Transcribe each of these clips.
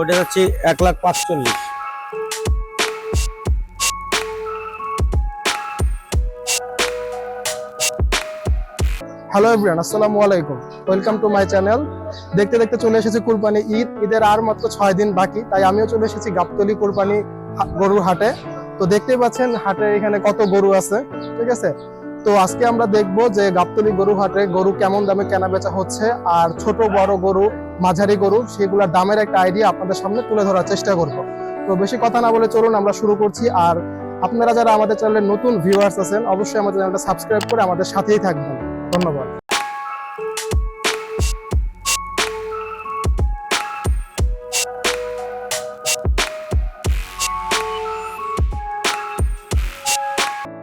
ওটা হচ্ছে এক লাখ পাঁচচল্লিশ। হ্যালো এভরিওয়ান আসসালামু আলাইকুম। ওয়েলকাম টু মাই চ্যানেল দেখতে দেখতে চলে এসেছি কুরবানি ঈদ। ঈদের আর মাত্র ছয় দিন বাকি, তাই আমিও চলে এসেছি গাবতলি কুরবানি গরুর হাটে। তো দেখতেই পাচ্ছেন, হাটে এখানে কত গরু আছে, ঠিক আছে? তো আজকে আমরা দেখব যে গাবতলি গরু হাটে গরু কেমন দামে কেনা বেচা হচ্ছে, আর ছোট বড় গরু মাঝারি গরু, সেগুলোর দামের একটা আইডিয়া আপনাদের সামনে তুলে ধরার চেষ্টা করব। তো বেশি কথা না বলে চলুন আমরা শুরু করছি। আর আপনারা যারা আমাদের চ্যানেলের নতুন ভিউয়ার্স আছেন, অবশ্যই আমাদের চ্যানেলটা সাবস্ক্রাইব করে আমাদের সাথেই থাকবেন। ধন্যবাদ।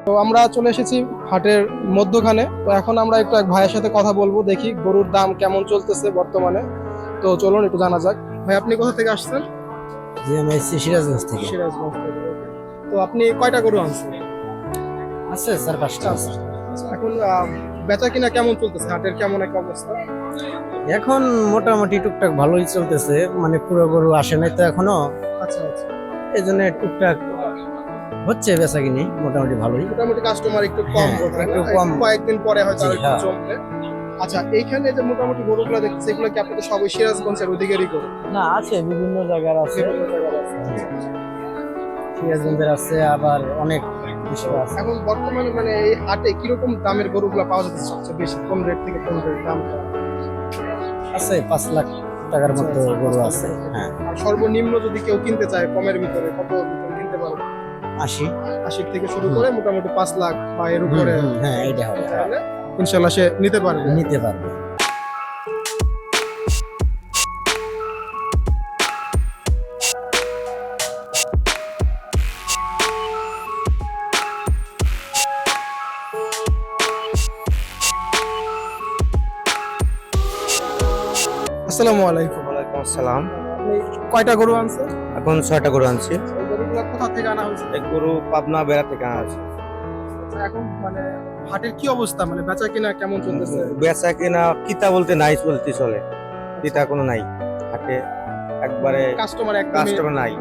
তো আমরা চলে এসেছি হাটের মধ্যখানে। তো এখন আমরা একটু এক ভাইয়ের সাথে কথা বলব, দেখি গরুর দাম কেমন চলতেছে বর্তমানে। তো চলুন একটু জানা যাক। ভাই আপনি কোথা থেকে আসছেন? জি আমি এসেছি সিরাজগঞ্জ থেকে। সিরাজগঞ্জ থেকে তো আপনি কয়টা গরু আনছেন? আছে স্যার পাঁচটা। আছে এখন আহ, বেচা কিনা কেমন চলতেছে? হাটের কেমন একটা অবস্থা? এখন মোটামুটি টুকটাক ভালোই চলতেছে। মানে পুরো গরু আসে নাই তো এখনও। আচ্ছা আচ্ছা। এই জন্য টুকটাক হচ্ছে বেচা কিনি মোটামুটি ভালোই। মোটামুটি কাস্টমার একটু কম হ্যাঁ, একটু কম। কয়েকদিন পরে হয়তো আর একটু। জমবে। আচ্ছা এইখানে যে মোটামুটি গরুগুলো দেখতেছি এগুলো কি আপনাদের সবই সিরাজগঞ্জের গরু? না আছে বিভিন্ন জায়গার আছে। জায়গার আছে। সিরাজগঞ্জের আছে আবার অনেক এখন বর্তমানে মানে এই হাটে কীরকম দামের গরুগুলো পাওয়া যাচ্ছে সবচেয়ে বেশি? কোন রেট থেকে কোন রেট দাম? আছে পাঁচ লাখ টাকার মতো গরু আছে হ্যাঁ। সর্বনিম্ন যদি কেউ কিনতে চায় কমের ভিতরে কত ভিতরে কিনতে পারবে? আশি। আশি থেকে শুরু করে মোটামুটি পাঁচ লাখ বা এর উপরে। হ্যাঁ এটা হবে। তাহলে ইনশাল্লাহ সে নিতে পারবে। নিতে পারবে। আসসালামু আলাইকুম। ওয়ালাইকুম আসসালাম। কয়টা গরু আনছেন? এখন ছয়টা গরু আনছি। গরুগুলো কোথা থেকে আনা হয়েছে? গরু পাবনা বেড়া থেকে আনা আছে আচ্ছা, এখন মানে হাটের কি অবস্থা? মানে বেচা কিনা কেমন চলতেছে? বেচা কিনা কিতা বলতে নাই বলতে চলে। কিতা কোনো নাই। হাটে একবারে কাস্টমার একদম কাস্টমার নাই।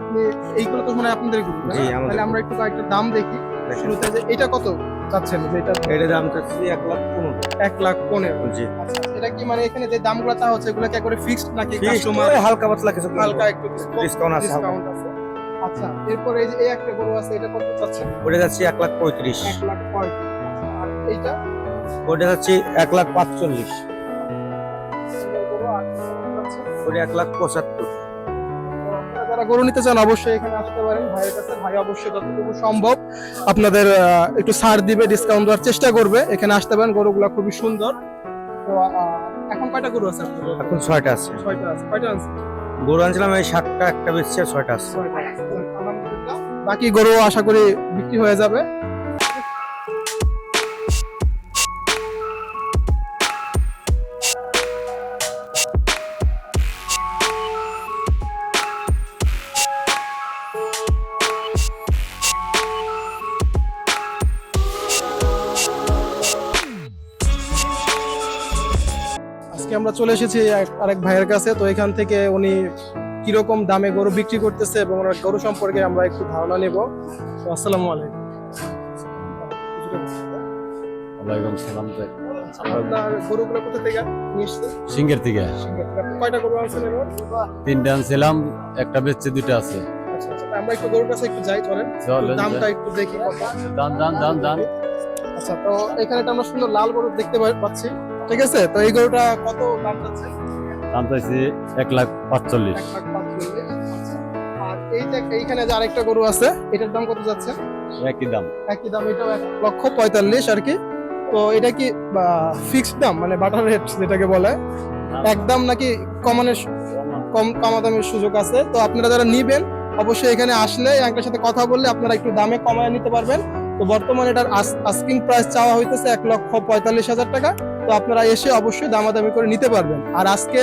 আপনি এইগুলো তো মানে আপনাদের গ্রুপ জি, তাহলে আমরা একটু কয়েকটা দাম দেখি। শুরুতে যে এটা কত চাচ্ছেন? যে এটা দাম চাচ্ছি এক লাখ পনেরো। এক লাখ পনেরো। জি। আচ্ছা এটা কি মানে এখানে যে দামগুলো তা হচ্ছে এগুলো কি একবারে ফিক্সড নাকি কাস্টমার হালকা পাতলা কিছু হালকা একটু Discount আছে। ডিসকাউন্ট আছে। আচ্ছা এরপরে এই যে এই একটা গরু আছে এটা কত চাচ্ছেন ওটা যাচ্ছি এক লাখ পঁয়ত্রিশ। এক লাখ পঁয়ত্রিশ। আর এইটা? ওটা যাচ্ছি এক লাখ পাঁচচল্লিশ? ওটা এক লাখ পঁচাত্তর। যারা গরু নিতে চান অবশ্যই এখানে আসতে পারেন। ভাইয়ের কাছে ভাই অবশ্যই যতটুকু সম্ভব আপনাদের একটু ছাড় দিবে ডিসকাউন্ট দেওয়ার চেষ্টা করবে। এখানে আসতে পারেন গরুগুলো খুবই সুন্দর। তো এখন কয়টা গরু আছে এখন ছয়টা আছে। ছয়টা আছে। কয়টা আছে? গরু আনছিলাম এই সাতটা একটা আর ছয়টা আছে। বাকি গরু আশা করি বিক্রি হয়ে যাবে। আজকে আমরা চলে এসেছি আরেক ভাইয়ের কাছে, তো এখান থেকে উনি কীরকম দামে গরু বিক্রি করতেছে এবং ওনার গরু সম্পর্কে আমরা একটু ধারণা নেব। তো আসসালামু আলাইকুম। ওয়ালাইকুম সালাম আপনার গরুগুলো কোথা থেকে? নিয়ে এসছেন? সিঙ্গের থেকে। কয়টা গরু আনছেন এবার? তিনটা আনছিলাম একটা বেচছে দুটো আছে। আচ্ছা আচ্ছা আমরা একটু গরুর কাছে একটু যাই চলেন। চলেন, দামটা একটু দেখি কত আচ্ছা তো এখানে একটা আমরা সুন্দর লাল গরু দেখতে পাচ্ছি। ঠিক আছে? তো এই গরুটা কত দাম যাচ্ছে? দাম চাইছি এক লাখ পাঁচচল্লিশ। আর এই যে এইখানে যে আরেকটা গরু আছে এটার দাম কত যাচ্ছে? একই দাম। একই দাম এটাও এক লক্ষ পঁয়তাল্লিশ আর কি। তো এটা কি ফিক্সড দাম মানে বাটার রেট যেটাকে বলে? একদম নাকি কমানোর কম কমাদামের সুযোগ আছে? তো আপনারা যারা নিবেন অবশ্যই এখানে আসলে সাথে কথা বললে আপনারা একটু দামে কমায় নিতে পারবেন। তো বর্তমানে এটার আস্কিং প্রাইস চাওয়া হইতেছে এক লক্ষ পঁয়তাল্লিশ হাজার টাকা। তো আপনারা এসে অবশ্যই দামাদামি করে নিতে পারবেন। আর আজকে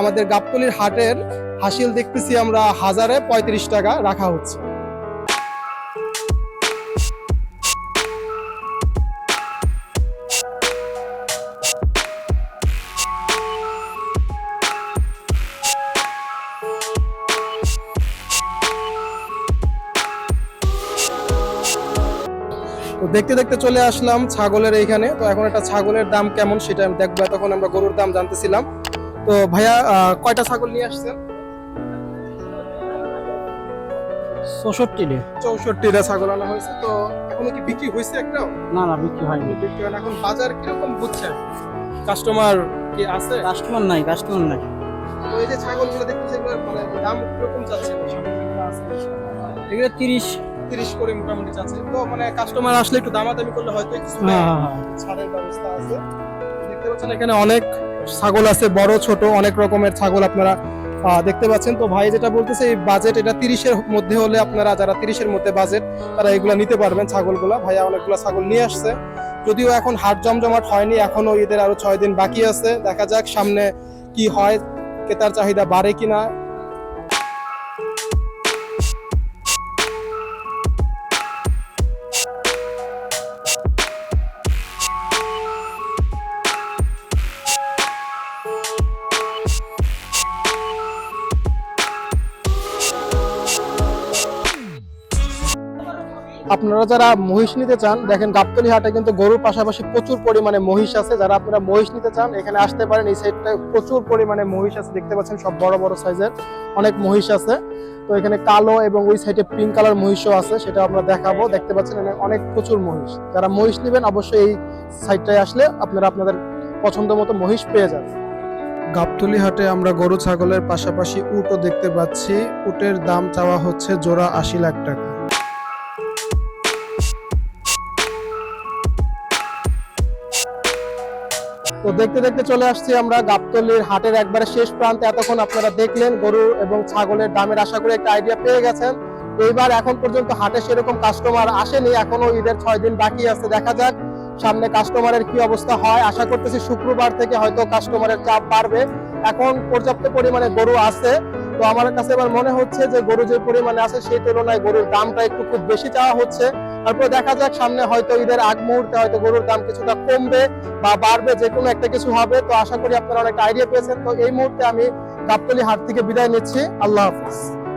আমাদের গাবতলির হাটের হাসিল দেখতেছি আমরা হাজারে পঁয়ত্রিশ টাকা রাখা হচ্ছে। দেখতে দেখতে চলে আসলাম ছাগলের এইখানে। তো এখন একটা ছাগলের দাম কেমন সেটা আমি দেখব। তখন আমরা গরুর দাম জানতেছিলাম। তো ভাইয়া কয়টা ছাগল নিয়ে আসছেন? চৌষট্টি চৌষট্টিটা ছাগল আনা হয়েছে। তো এখনও কি বিক্রি হয়েছে একটাও? না না বিক্রি হয়নি। বিক্রি হয়। এখন বাজার কীরকম বুঝছেন কাস্টমার কি আছে? কাস্টমার নাই কাস্টমার নাই। তো এই যে ছাগলগুলো দেখতেছি মানে দাম কীরকম এগুলো তিরিশ। তিরিশ করে মোটামুটি চাচ্ছে। তো মানে কাস্টমার আসলে একটু দামাদামি করলে হয়তো কিছু হ্যাঁ হ্যাঁ হ্যাঁ। ছাড়ের ব্যবস্থা আছে। দেখতে পাচ্ছেন এখানে অনেক ছাগল আছে বড় ছোট অনেক রকমের ছাগল আপনারা দেখতে পাচ্ছেন। তো ভাই যেটা বলতেছে এই বাজেট এটা তিরিশের মধ্যে হলে আপনারা যারা তিরিশের মধ্যে বাজেট তারা এগুলো নিতে পারবেন ছাগলগুলা। ভাইয়া অনেকগুলো ছাগল নিয়ে আসছে। যদিও এখন হাট জমজমাট হয়নি এখনও ঈদের আরও ছয় দিন বাকি আছে। দেখা যাক সামনে কি হয় ক্রেতার চাহিদা বাড়ে কিনা। আপনারা যারা মহিষ নিতে চান, দেখেন গাবতলি হাটে কিন্তু গরুর পাশাপাশি প্রচুর পরিমাণে মহিষ আছে। যারা আপনারা মহিষ নিতে চান, এখানে আসতে পারেন। এই সাইডটায় প্রচুর পরিমাণে মহিষ আছে, দেখতে পাচ্ছেন সব বড় বড় সাইজের অনেক মহিষ আছে। তো এখানে কালো এবং ওই সাইডে পিঙ্ক কালার মহিষও আছে, সেটা আমরা দেখাবো। দেখতে পাচ্ছেন এখানে অনেক প্রচুর মহিষ। যারা মহিষ নেবেন, অবশ্যই এই সাইডটায় আসলে আপনারা আপনাদের পছন্দ মতো মহিষ পেয়ে যাবেন। গাবতলি হাটে আমরা গরু, ছাগলের পাশাপাশি উটও দেখতে পাচ্ছি। উটের দাম চাওয়া হচ্ছে জোড়া আশি লাখ টাকা। তো দেখতে দেখতে চলে আসছি আমরা গাবতলির হাটের একবারে শেষ প্রান্তে। এতক্ষণ আপনারা দেখলেন গরু এবং ছাগলের দামের আশা করে একটা আইডিয়া পেয়ে গেছেন। এইবার এখন পর্যন্ত হাটে সেরকম কাস্টমার আসেনি। এখনও ঈদের ছয় দিন বাকি আছে, দেখা যাক সামনে কাস্টমারের কি অবস্থা হয়। আশা করতেছি শুক্রবার থেকে হয়তো কাস্টমারের চাপ বাড়বে। এখন পর্যাপ্ত পরিমাণে গরু আছে। তো আমার কাছে এবার মনে হচ্ছে যে গরু যে পরিমাণে আছে, সেই তুলনায় গরুর দামটা একটু খুব বেশি চাওয়া হচ্ছে। তারপর দেখা যাক, সামনে হয়তো ঈদের আগ মুহূর্তে হয়তো গরুর দাম কিছুটা কমবে বা বাড়বে, যে কোনো একটা কিছু হবে। তো আশা করি আপনারা অনেক আইডিয়া পেয়েছেন। তো এই মুহূর্তে আমি গাবতলি হাট থেকে বিদায় নিচ্ছি। আল্লাহ হাফিজ।